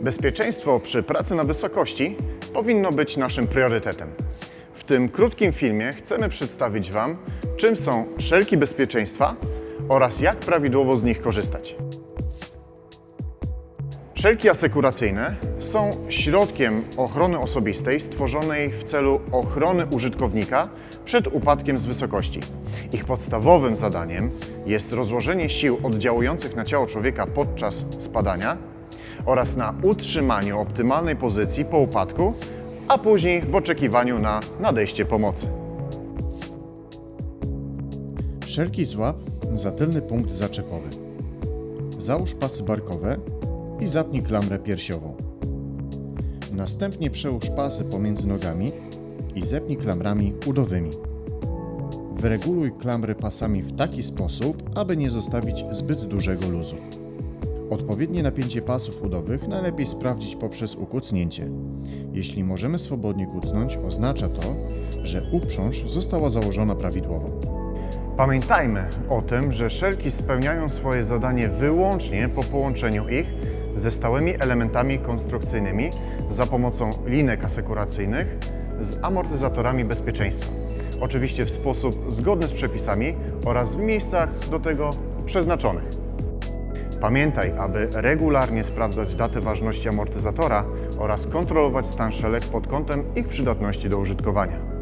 Bezpieczeństwo przy pracy na wysokości powinno być naszym priorytetem. W tym krótkim filmie chcemy przedstawić Wam, czym są szelki bezpieczeństwa oraz jak prawidłowo z nich korzystać. Szelki asekuracyjne są środkiem ochrony osobistej stworzonej w celu ochrony użytkownika przed upadkiem z wysokości. Ich podstawowym zadaniem jest rozłożenie sił oddziałujących na ciało człowieka podczas spadania oraz na utrzymaniu optymalnej pozycji po upadku, a później w oczekiwaniu na nadejście pomocy. Szelki złap za tylny punkt zaczepowy. Załóż pasy barkowe i zapnij klamrę piersiową. Następnie przełóż pasy pomiędzy nogami i zepnij klamrami udowymi. Wyreguluj klamry pasami w taki sposób, aby nie zostawić zbyt dużego luzu. Odpowiednie napięcie pasów udowych najlepiej sprawdzić poprzez ukucnięcie. Jeśli możemy swobodnie kucnąć, oznacza to, że uprząż została założona prawidłowo. Pamiętajmy o tym, że szelki spełniają swoje zadanie wyłącznie po połączeniu ich ze stałymi elementami konstrukcyjnymi za pomocą linek asekuracyjnych z amortyzatorami bezpieczeństwa. Oczywiście w sposób zgodny z przepisami oraz w miejscach do tego przeznaczonych. Pamiętaj, aby regularnie sprawdzać datę ważności amortyzatora oraz kontrolować stan szelek pod kątem ich przydatności do użytkowania.